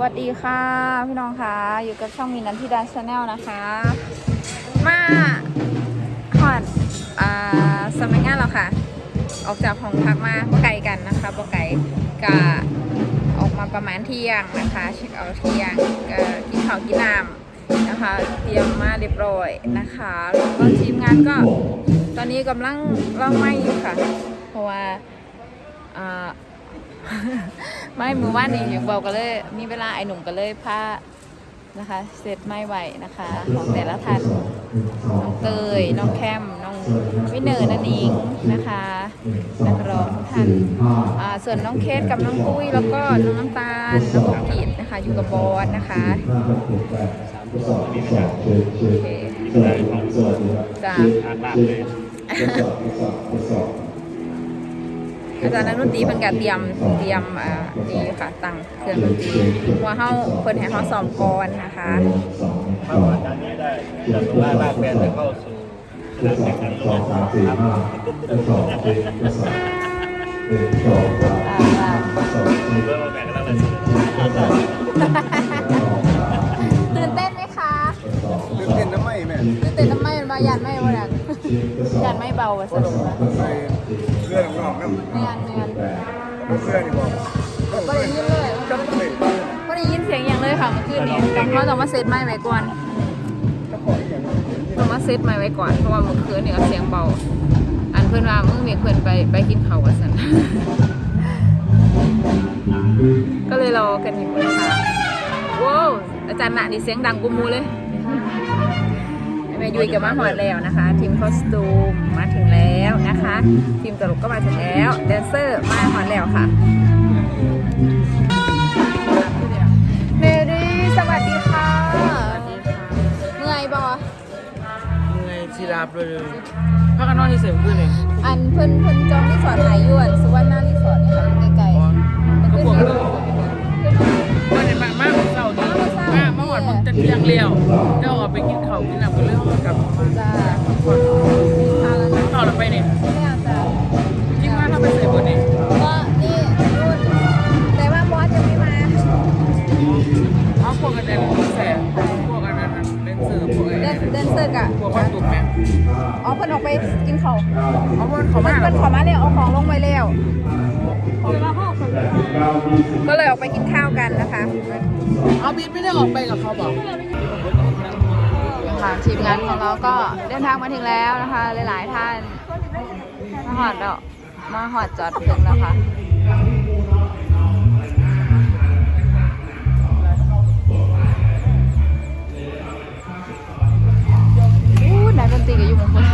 วัสดีค่ะ พี่น้องค่ะ อยู่กับช่องมีนันทิดาชาแนลนะคะ มาหอดอ่าสำนักงานเราค่ะ ออกจากห้องพักมาบ่ไกลกันนะคะบ่ไกลกะออกมาประมาณเที่ยงนะคะ เช็คเอาท์เที่ยงก็กินข้าวกินน้ำนะคะ เตรียมมาเรียบร้อยนะคะแล้วก็ทีมงานก็ ตอนนี้กำลังเล่าไม่อยู่ค่ะ เพราะว่าอ่า ไม่มือว่านนี่อย่างบอกกันเลย มีเวลาไอ้หนุ่มก็เลยพานะคะเสร็จไม่ไหวนะคะ ของแต่ละท่านน้องเตยน้องแคมน้องวิเนอร์นันเองนะคะนักร้องทุกท่านอ่าส่วนน้องเคสกับน้องปุ้ยแล้วก็น้องน้ำตาลน้องกบกีดนะคะอยู่กับบอสนะคะโอเคจ้า อาจารย์นักดนตรีเพิ่นก็เตรียมเตรียมอ่าดีค่ะตั้งเครื่องดนตรีว่าเฮาเพิ่นให้เฮาซ้อมก่อนนะคะถ้าวันนี้ได้จากว่าลากแบนจะเข้าสู่สนามแข่งขันโลกครับเริ่มมาแบ่งกันแล้วเลยตื่นเต้นไหมคะตื่นเต้นทำไมแม่ตื่นเต้นทำไมมันบายันไม่วะเนี่ ยยันไม่เบาอะสรุปเพื่อนนอกนั่นเนียนเนียนเพื่อนนี่บอกก็เพื่ได้อนยินเลยจับเลยก็ได้ยินเสียงอย่างเลยค่ะเมื่อคืนนี้ต้องเราต้องมาเซตไม้ไว้ก่อนต้องมาเซตไม้ไว้ก่อนเพราะว่าเมื่อคืนเนี่ยเสียงเบา อันเพื่อนว่ามึงมีเพื่อนไปไปกินข้ากันสันก็เลยรอกันอยู่นะคะว้าวอาจารย์หนะนี่เสียงดังกุมูเลย แม่ยุ้ยกับมาหอดแล้วนะคะ ทีมคอสตูมมาถึงแล้วนะคะ ทีมตลกก็มาถึงแล้วแดนเซอร์มาหอดแล้วค่ะเมรี่สวัสดีค่ะเมื่อยบอไงชีราบเลยพักกันนอนที่เสริมขึ้นเองอันเพิ่นเพิ่นจองรีสอร์ทไหนยวนสุวรรณรีสอร์ทเนี่ยค่ะไกลๆมันเขาขึ้นบอกที่เลยว่ อดมันจะเที่ยงเลี้ยวเดี๋ยวออกไปกินข้าวกินน้ำกันเรื่องกับจ้าทานแล้วนะข้าวเราไปเนี่ยจริงว่าถ้าไปเสริมบนนี้ก็นี่นู่นแต่ว่าบอสยังไม่มาเอาพวกกันเดินแสบพวกกันนั้นเล่นเสิร์ฟพวกเดนเดนเซอร์กะพวกคนตุกแม่อ๋อเพิ่นออกไปกินข้าวเอาพวกเขาเพิ่มานเพิ่นขอมาแล้วเอาของลงไปแล้วก็เลยออกไปกินข้าว เอาบีไม่ได้ออกไปกับเขาบอกค่ะทีมงานของเราก็เดินทางมาถึงแล้วนะคะ หลายๆท่านมาหอดแล้วมาหอดจอดถึงแล้วค่ะอู้นักดนตรีก็อยู่บนคน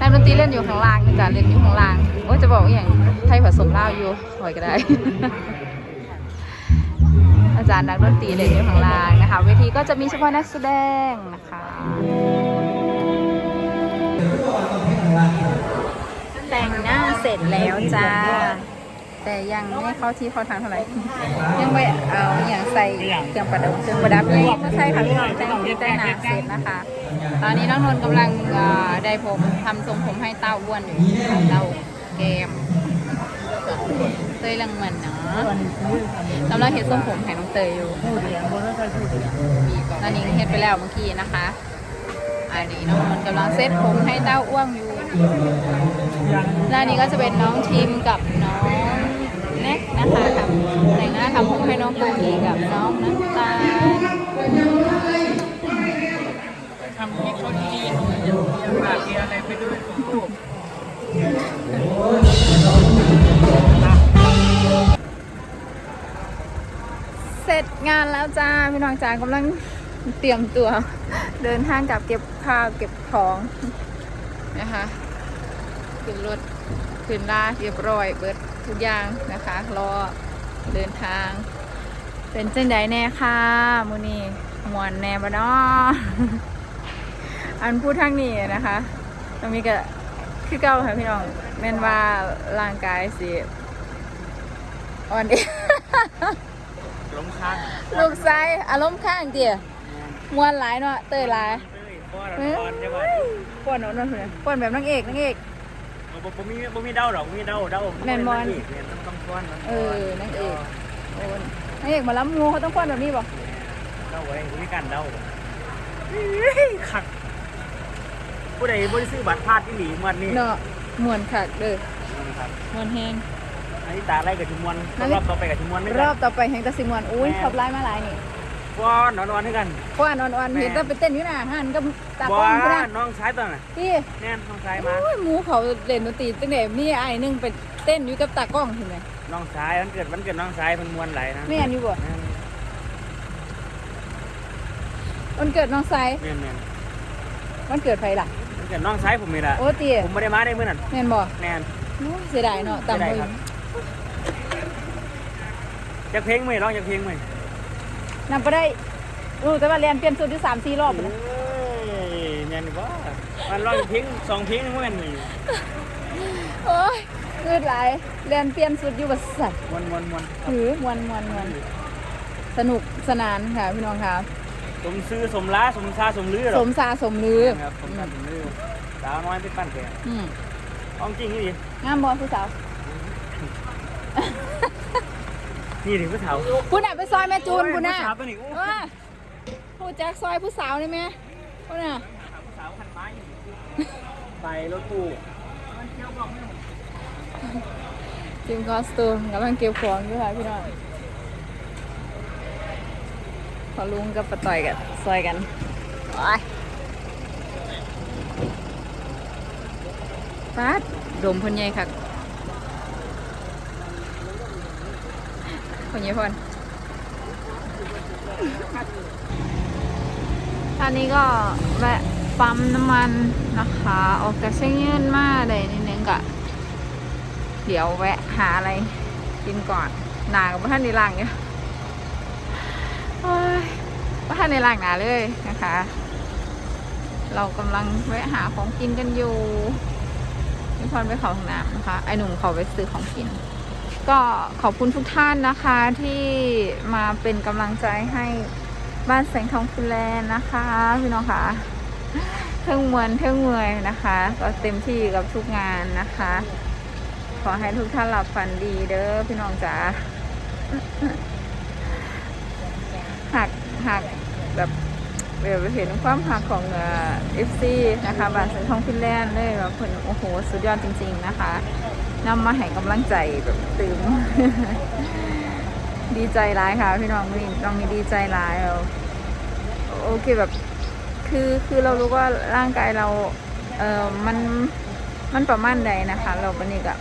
นักดนตรีเล่นอยู่ข้างล่างนะจ๊ะเล่นอยู่ข้างล่าง โอ้จะบอกว่าอย่างไทยผสมลาวอยู่ถอยก็ได้ อาจารย์นักดนตรีเล่นอยู่ข้างล่างนะคะ เวทีก็จะมีเฉพาะนักแสดงนะคะแต่งหน้าเสร็จแล้วจ้า แต่ยังไม่เข้าที่เข้าทางเท่าไหร่ ยังไม่เอาอย่างใส่เครื่องประดับเครื่องประดับไม่ใส่ค่ะพี่น้องแต่งแต่งหน้าเสร็จนะคะ ตอนนี้น้องนนท์กำลังได้ผมทำทรงผมให้เต้าอ้วนอยู่เต้าแก้ม เตยลังเหมือนเนาะกำลังเห็นทรงผมให้น้องเตยอยู่ตอนนี้เห็นไปแล้วเมื่อกี้นะคะอันนี้น้องนนกำลังเซตผมให้เต้าอ้วงอยู่และอันนี้ก็จะเป็นน้องทีมกับน้องแน็กนะคะทำแต่งหน้าทำผมให้น้องปูกีกับน้องน้ำตาลทำให้เขาดีอยากกินอะไรไปด้วยของลูก จ้าพี่น้องจ้ากำลังเตรียมตัว เดินทางกลับเก็บข้าวเก็บของนะคะขึ้นรถขึ้นลาเรียบร้อยเบิดทุกอย่างนะคะรอเดินทาง เป็นเจังใดแน่ค่ะมูนี่มวนแน่บะเนาะอันพูดทางนี้นะคะตรงนี้ก็คือเก่าค่ะพี่น้องแม่นว่าร่างกายสิอ่อนเอ ล้มข้างลูกซ้ายอารมณ์ข้างเดียวมวนหลายเนาะเตยหลายป้อนป้อนใช่ไหมป้อนเอาเนาะเพื่อนป้อนแบบนางเอกนางเอกผมมีผมมีเดาหรอกมีเดาเดาแมนบอลเนี่ยต้องต้องป้อนเออนางเอกโอ้นางเอกมาล้ำงูเขาต้องควนแบบนี้บ่เล่าไว้วิกันเล่าขักผู้ใดบริซื้อบัตรพลาดที่หลีมวันนี้เนาะมวนคักเด้อครับมวนแฮง อันนี้ตาไล่กับทิมวนนั่นนี่รอบต่อไปกับทิมวนไม่รได้อบต่อไปแฮงตะสิมวนอุ้ยแม่ขับไล่มาหลายนี่ว่านอนวันให้กันเพราะว่านอนๆแม่เห็นแต่ไปเต้นอยู่น่ะหันกับตากล้ว่าองพุ่นน่ะน้องชายตอนน่ะพี่แน่นน้องชายมาโอ้ยหมูเขาเล่นดนตรีตั้งแต่มีไอ้ายหนึงไปเต้นอยู่กับตากล้องเห็นไหมน้องชายวันเกิดวันเกิดน้องชายเป็นมวนไหลายนะแม่นอยู่บ่แม่นวันเกิดน้องไซแม่นแม่นวันเกิดไผล่ะวันเกิดน้องชายผมนี่แหละโอ้เตี๋ยผมไม่ได้มาได้เมื่อนั้นแม่นบ่แม่นโอ้ยเสียดายเนาะต่ำไม่ เลได้ยครับจากเพลงไหมร้องจากเพลงไหมนำไปได้รู้แต่ว่าเรียนเปลี่ยนชุดอยู่สามสี่รอบเอ้แล้วยแม่นบ่มันร้องเพลงสองเพลงนึงว่าแม่นนี่โอ้ยเงืดหลายเรียนเปลี่ยนชุดอยู่บัดสัตว์มวนมวนมวนถือมวนมวนมวนสนุกสนานค่ะพี่น้องค่ะสมซื้อสมล้าสมชาสมลือหรสอมซาสมลือครับสมชาสมลือสาวน้อยไปปั้นแกอืมเอาจริงนี่ดิงามบอผู้สาว นี่ดิผู้สาวผู้น่ะไปซอยแม่จูนผู้น่ะผู้สาวตัวนี้โอ้เออผู้แจ็คซอยผู้สาวนี่ไหมผู้น่ะผู้สาวคันไม้อยู่ไปรถตู้ทีมคอสตูมกำลังเก็บของอยู่ค่ะพี่น้องพอลุงกับปะต่อยกันซอยกันไปฟาดดมพนใหญ่ค่ะ พนใหญ่พนอันนี้ก็แวะปั๊มน้ำมันนะคะ ออกจากเชียงยืนมาได้นิดนึงกะเดี๋ยวแวะหาอะไรกินก่อน หนากับพ่ท่านในล่างเนี่ยอ้ยพ่ท่านในล่างหนาเลยนะคะ เรากำลังแวะหาของกินกันอยู่พี่พรไปเขาห้องน้ำนะคะ ไอหนุ่มเขาไปซื้อของกิน ก็ขอบคุณทุกท่านนะคะที่มาเป็นกำลังใจให้บ้านแสงทองฟินแลนนะคะ พี่น้องค่ะเท่งมวนเท่งเมอยนะคะ ก็เต็มที่กับทุกงานนะคะ ขอให้ทุกท่านหลับฝันดีเด้อพี่น้องจ๋าหักหักแบบเดี๋ยวเห็นความหักของเอฟซีนะคะบานสังทองฟินแลนด์เลยแบบเพิ่นโอ้โห สุดยอดจริง ๆ นะคะ นำมาให้กำลังใจแบบตื่มดีใจร้ายค่ะ พี่น้องมีน้องมีดีใจร้ายเราโอเคแบบคือคือเรารู้ว่าร่างกายเราเออมันมันประมาณใดนะคะ เราปนิกอะ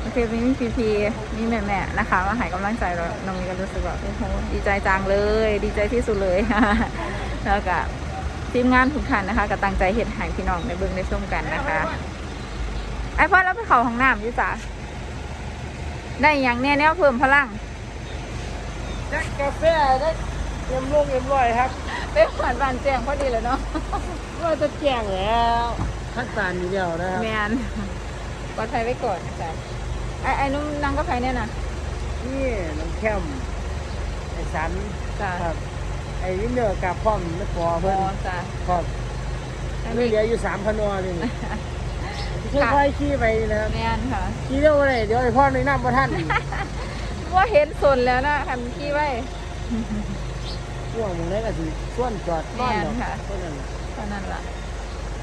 โอเคมีพีพีมีแม่แม่นะคะมาให้กำลังใจเราน้องมีก็รู้สึกแบบโอ้โหดีใจจังเลย ดีใจที่สุดเลยแล้วก็ทีมงานทุกท่านนะคะก็ตั้งใจเห็นให้พี่น้องในเบื้องในชมกันนะคะ อ้พ่อแล้วไปเขาห้องน้ำอยู่จ้ะได้อย่างแน่แน่เพิ่มพลังแจ็คกาแฟได้เอ็มลงเอ็มร้อยครับเป็นขวัญบานแจ้งพอดีเลยเนาะว่าจะแจ้งแล้วขั้นตอนนี้เดียวนะครับแมนปลอดภัยไว้ก่อนจ้ะไอ้ไอ้นุ่มนั่งก็ใครเนี่ยนะนี่น้องแคมไอ้สันจ้ะครับไอ้วินเดอร์กับพ่อมไม่พออ๋เพิ่นอจ้ะครับอันนี่นี้เหลืออยู่สามพัน วานี่ค่อยๆขี่ไปนะครับแมนค่ะขี่เร็วเลยเดี๋ยวไอ้พ่อในน้ำมาท่านว่าเห็นสนแล้วนะคันขี้ไว้ช่วงมึงได้ก็สิส่วนจอดบ้านเนาะแม่นค่ะเท่านั้นเท่านั้นล่ะ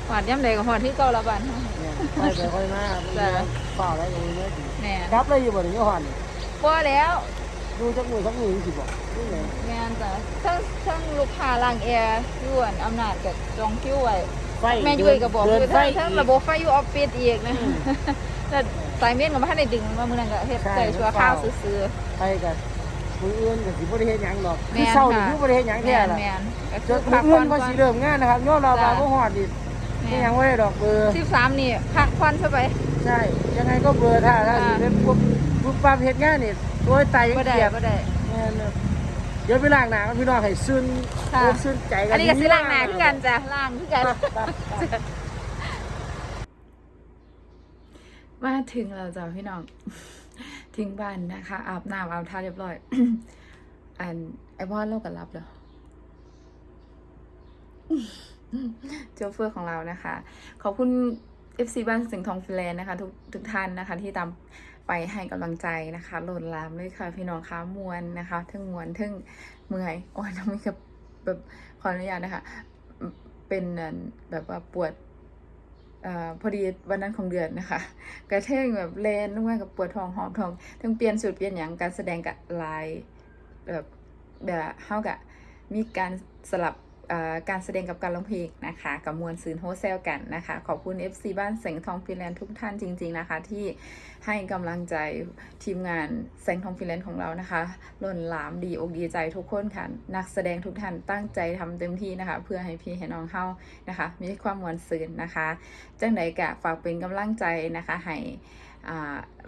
หวาดย่ำใดกับหวาดที่เก่าละบัน เนี่ยไปไปค่อยมาจ้ะ เปล่าอะไรอย่างเงี้ยสิแม่นครับเลยอยู่บ่ถึงยี่ห้อนี่พอแล้วดูจักมือสักมือสิบอกนี่ไงแม่นจ้ะทั้งทั้งลูกค้าล่างแอร์อยวนอำนาจกับจองคิวไว้ ไฟแม่ยุ้ยก็บอกเดิอนยู่ไฟทั้งทั้งระบบไฟอยู่ออฟฟิศอีกนะแต่สายเม่นกับพ่านได้ดึงมามือนั้นก็เฮ็ดใจชั่วข้าวซื้อไปกันมืออื่นก็สิบ่ได้เฮ็ดหยังหรอกๆคือแม่นเช้านี่ค่ะคือบ่ได้เฮ็ดหยังแม่แท้นล่ะแม่นก็จคือนพักมือผ่ออื่นนก่ก็อนสิเริ่มงานนะครับย้อนเราจ้ะบาบ่ฮอดอีกนี่ยังบ่ได้ดอกเบอร์สิบสามนี่พักผ่อนซะไป ใช่ ยังไงก็เบอร์ถ้าถ้าสิอ่าเป็นพวกพวกปลาเฮ็ดงานนี่ตัวไตยังบ่ได้เกียดบ่ได้แม่นเนอะ เดี๋ยวไปล้างหน้ากันพี่น้องให้ซึ้นค่ะอกซึ้นใจกันอันนี้ก็สิล้างหน้าคือกันจ้ะล้างคือกัน มาถึงแล้วจ้ะพี่น้อง ถึงบ้านนะคะ อาบน้ำอาบท่าเรียบร้อย อันไอพอนโลกกันรับแล้วโจเฟอร์ของเรานะคะ ขอบคุณ FC บ้านสิงห์ทองฟินแลนด์นะคะ ทุกทุกท่านนะคะ ที่ตาม ไปให้กำลังใจนะคะโหลดลามเลยค่ะพี่น้องคะมวนนะคะทั้งมวนทั้งเมื่อยโอ้ยน้องมีกับแบบขออนุญาตนะคะ เป็นแบบว่าปวดอ่อพอดีวันนั้นของเดือนนะคะ กระเท่งแบบเลนลงมากับปวดท้องหอบท้องทั้งเปลี่ยนสูตรเปลี่ยนอย่างการแสดงกับลายแบบแบบเฮากะมีการสลับ การแสดงกับการร้องเพลงนะคะกับมวลซืนโฮเซลกันนะคะ ขอบคุณ FC บ้านแสงทองฟินแลนด์ทุกท่านจริง ๆนะคะ ที่ให้กำลังใจทีมงานแสงทองฟินแลนด์ของเรานะคะล้นหลามดีอกดีใจทุกคนค่ะ นักแสดงทุกท่านตั้งใจทำเต็มที่นะคะ เพื่อให้พี่ให้น้องเฮานะคะ มีความมวลซืนนะคะ จังใดกะฝากเป็นกำลังใจนะคะให้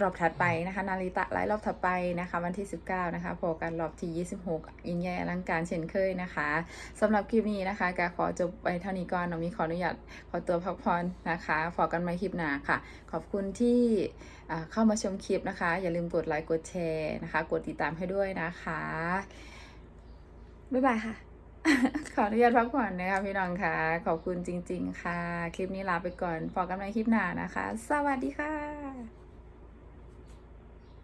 รอบถัดไปนะคะนาริตะไลฟ์รอบถัดไปนะคะวันที่ 19นะคะพอกันรอบที่ 26 ยิ่งใหญ่อลังการเช่นเคยนะคะสำหรับคลิปนี้นะคะกะขอจบไปเท่านี้ก่อนน้องมีขออนุญาตขอตัวพักผ่อนนะคะฝากกันใหม่คลิปหน้าค่ะ ขอบคุณที่เข้ามาชมคลิปนะคะ อย่าลืมกดไลค์กดแชร์นะคะ กดติดตามให้ด้วยนะคะบ๊ายบายค่ะ ขออนุญาตพักผ่อนนะคะพี่น้องค่ะ ขอบคุณจริง ๆ ค่ะ คลิปนี้ลาไปก่อนพบกันในคลิปหน้านะคะ สวัสดีค่ะ